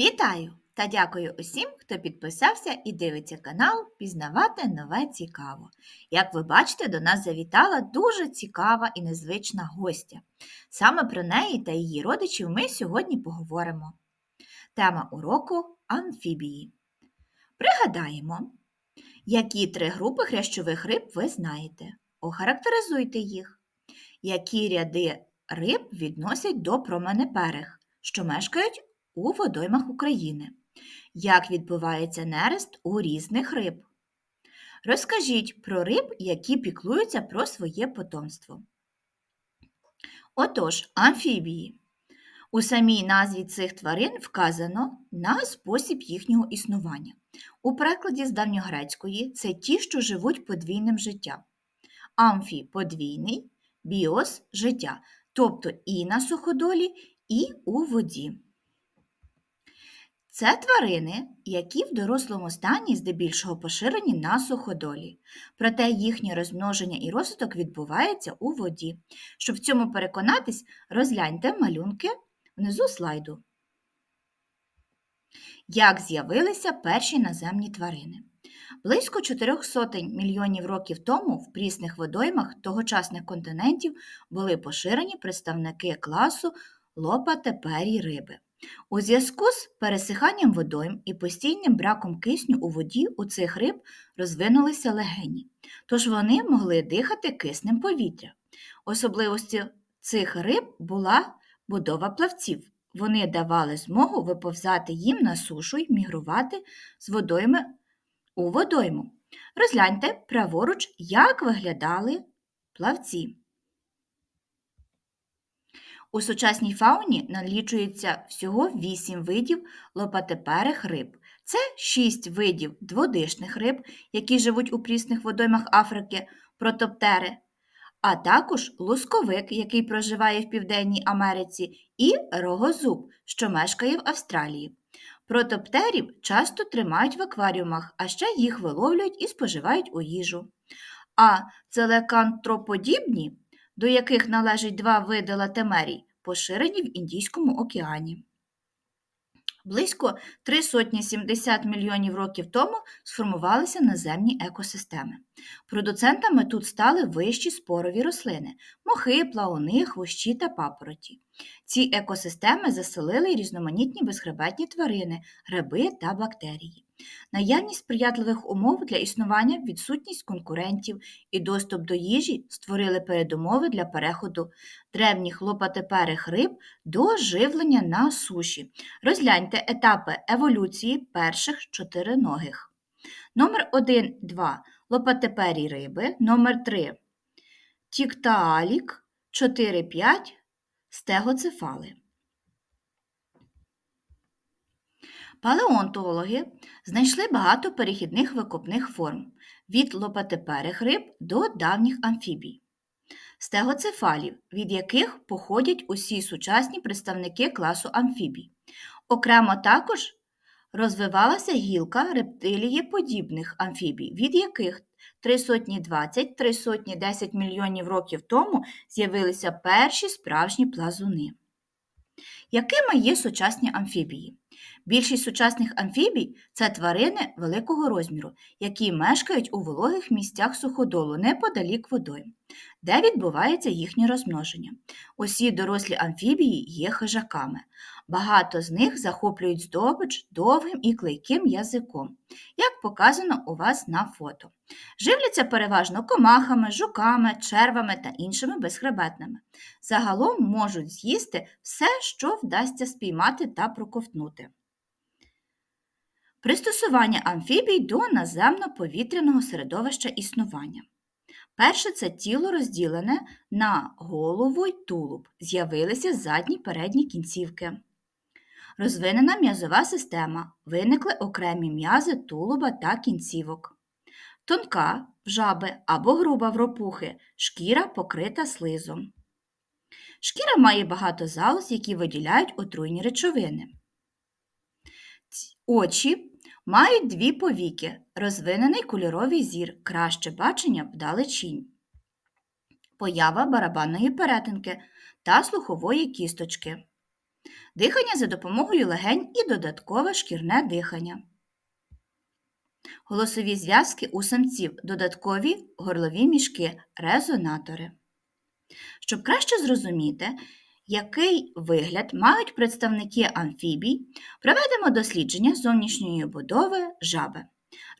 Вітаю та дякую усім, хто підписався і дивиться канал Пізнавати нове цікаво. Як ви бачите, до нас завітала дуже цікава і незвична гостя. Саме про неї та її родичів ми сьогодні поговоримо. Тема уроку амфібії. Пригадаємо, які три групи хрящових риб ви знаєте. Охарактеризуйте їх. Які ряди риб відносять до променеперих, що мешкають у водоймах України. Як відбувається нерест у різних риб? Розкажіть про риб, які піклуються про своє потомство. Отож, амфібії. У самій назві цих тварин вказано на спосіб їхнього існування. У перекладі з давньогрецької це ті, що живуть подвійним життям. Амфі подвійний, біос життя, тобто і на суходолі, і у воді. Це тварини, які в дорослому стані здебільшого поширені на суходолі, проте їхнє розмноження і розвиток відбувається у воді. Щоб в цьому переконатись, розгляньте малюнки внизу слайду. Як з'явилися перші наземні тварини? Близько 400 мільйонів років тому в прісних водоймах тогочасних континентів були поширені представники класу лопатеперій риби. У зв'язку з пересиханням водойм і постійним браком кисню у воді у цих риб розвинулися легені, тож вони могли дихати киснем повітря. Особливостю цих риб була будова плавців. Вони давали змогу виповзати їм на сушу й мігрувати з водойми у водойму. Розгляньте праворуч, як виглядали плавці. У сучасній фауні налічується всього 8 видів лопатеперих риб. Це 6 видів дводишних риб, які живуть у прісних водоймах Африки, протоптери, а також лусковик, який проживає в Південній Америці, і рогозуб, що мешкає в Австралії. Протоптерів часто тримають в акваріумах, а ще їх виловлюють і споживають у їжу. А целекантроподібні до яких належать два види латемерій, поширені в Індійському океані. Близько 370 мільйонів років тому сформувалися наземні екосистеми. Продуцентами тут стали вищі спорові рослини мохи, плауни, хвощі та папороті. Ці екосистеми заселили різноманітні безхребетні тварини, гриби та бактерії. Наявність сприятливих умов для існування, відсутність конкурентів і доступ до їжі створили передумови для переходу древніх лопатеперих риб до живлення на суші. Розгляньте етапи еволюції перших чотириногих. Номер 1, 2 лопатепері риби, номер 3 тіктаалік, 4, 5 стегоцефали. Палеонтологи знайшли багато перехідних викопних форм від лопатеперих риб до давніх амфібій, стегоцефалів, від яких походять усі сучасні представники класу амфібій. Окремо також розвивалася гілка рептилієподібних амфібій, від яких 320-310 мільйонів років тому з'явилися перші справжні плазуни. Якими є сучасні амфібії? Більшість сучасних амфібій це тварини великого розміру, які мешкають у вологих місцях суходолу неподалік водойм, де відбувається їхнє розмноження. Усі дорослі амфібії є хижаками. Багато з них захоплюють здобич довгим і клейким язиком, як показано у вас на фото. Живляться переважно комахами, жуками, червами та іншими безхребетними. Загалом можуть з'їсти все, що вдасться спіймати та проковтнути. Пристосування амфібій до наземно-повітряного середовища існування. Перше це тіло розділене на голову й тулуб, з'явилися задні передні кінцівки. Розвинена м'язова система, виникли окремі м'язи тулуба та кінцівок. Тонка в жаби або груба в ропухи, шкіра покрита слизом. Шкіра має багато залоз, які виділяють отруйні речовини. Очі мають дві повіки, розвинений кольоровий зір, краще бачення вдалечінь. Поява барабанної перетинки та слухової кісточки. дихання за допомогою легень і додаткове шкірне дихання. Голосові зв'язки у самців додаткові горлові мішки, резонатори. Щоб краще зрозуміти, який вигляд мають представники амфібій, проведемо дослідження зовнішньої будови жаби.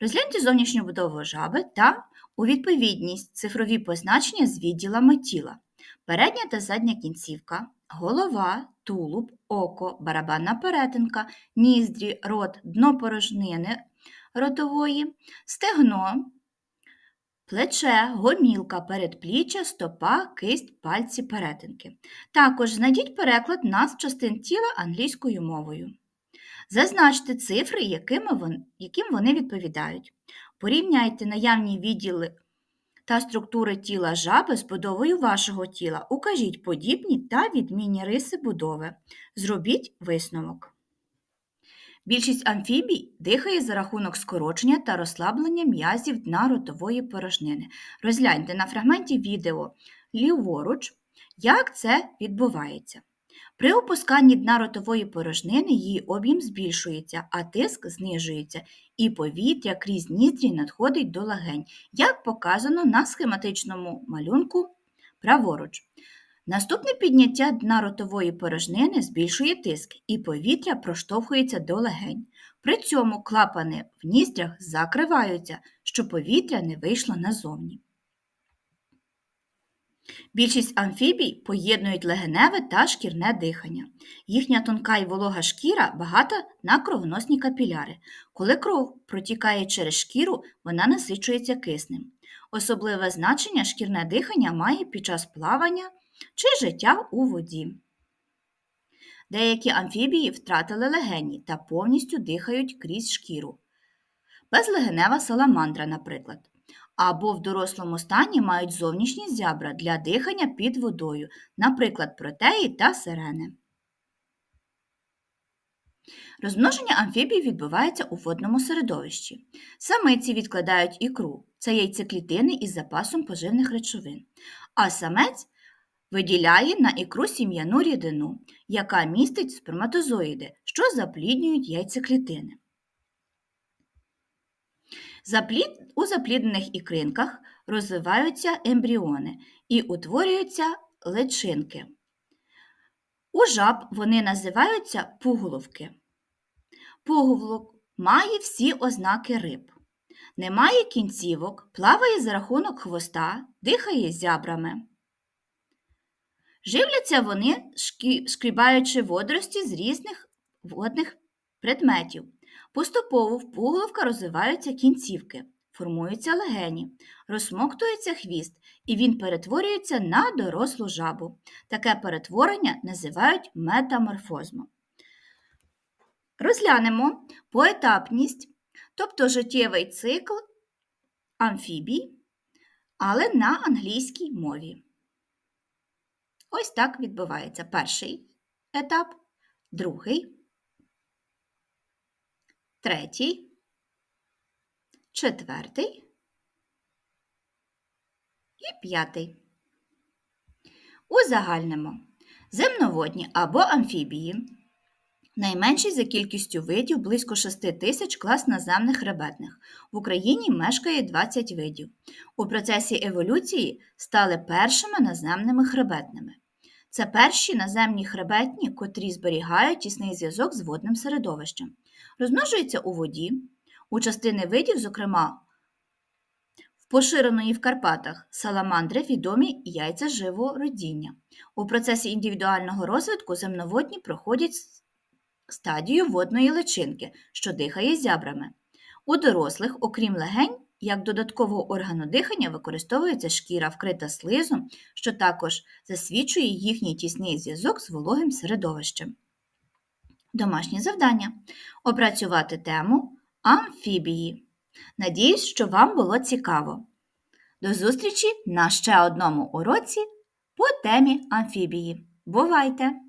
Розгляньте зовнішню будову жаби та у відповідність цифрові позначення з відділами тіла. Передня та задня кінцівка, голова, тулуб, око, барабанна перетинка, ніздрі, рот, дно порожнини ротової, стегно, плече, гомілка, передпліччя, стопа, кисть, пальці, перетинки. Також знайдіть переклад назв частин тіла англійською мовою. Зазначте цифри, яким вони відповідають. Порівняйте наявні відділи та структури тіла жаби з будовою вашого тіла. Укажіть подібні та відмінні риси будови. Зробіть висновок. Більшість амфібій дихає за рахунок скорочення та розслаблення м'язів дна ротової порожнини. Розгляньте на фрагменті відео ліворуч, як це відбувається. При опусканні дна ротової порожнини її об'єм збільшується, а тиск знижується, і повітря крізь ніздрі надходить до легень, як показано на схематичному малюнку праворуч. Наступне підняття дна ротової порожнини збільшує тиск, і повітря проштовхується до легень. При цьому клапани в ніздрях закриваються, щоб повітря не вийшло назовні. Більшість амфібій поєднують легеневе та шкірне дихання. Їхня тонка і волога шкіра багата на кровоносні капіляри. Коли кров протікає через шкіру, вона насичується киснем. Особливе значення шкірне дихання має під час плавання чи життя у воді. Деякі амфібії втратили легені та повністю дихають крізь шкіру. Безлегенева саламандра, наприклад. Або в дорослому стані мають зовнішні зябра для дихання під водою, наприклад, протеї та сирени. Розмноження амфібій відбувається у водному середовищі. Самиці відкладають ікру це яйцеклітини із запасом поживних речовин, а самець виділяє на ікру сім'яну рідину, яка містить сперматозоїди, що запліднюють яйцеклітини. Заплід... У запліднених ікринках розвиваються ембріони і утворюються личинки. У жаб вони називаються пуголовки. Пуголовок має всі ознаки риб. Не має кінцівок, плаває за рахунок хвоста, дихає зябрами. Живляться вони, шкрібаючи водорості з різних водних предметів. Поступово в пуголовка розвиваються кінцівки, формуються легені, розсмоктується хвіст, і він перетворюється на дорослу жабу. Таке перетворення називають метаморфозмом. Розглянемо поетапність, тобто життєвий цикл амфібій, але на англійській мові. Ось так відбувається перший етап, другий, третій, четвертий і п'ятий. Узагальнимо земноводні або амфібії. Найменший за кількістю видів близько 6 тисяч клас наземних хребетних. В Україні мешкає 20 видів. У процесі еволюції стали першими наземними хребетними. Це перші наземні хребетні, котрі зберігають тісний зв'язок з водним середовищем. Розмножуються у воді. У частини видів, зокрема, в поширеної в Карпатах саламандри відомі яйця живородіння. У процесі індивідуального розвитку земноводні проходять стадію водної личинки, що дихає зябрами. У дорослих, окрім легень, як додаткового органу дихання використовується шкіра, вкрита слизом, що також засвідчує їхній тісний зв'язок з вологим середовищем. Домашнє завдання опрацювати тему амфібії. Надіюсь, що вам було цікаво. До зустрічі на ще одному уроці по темі амфібії. Бувайте!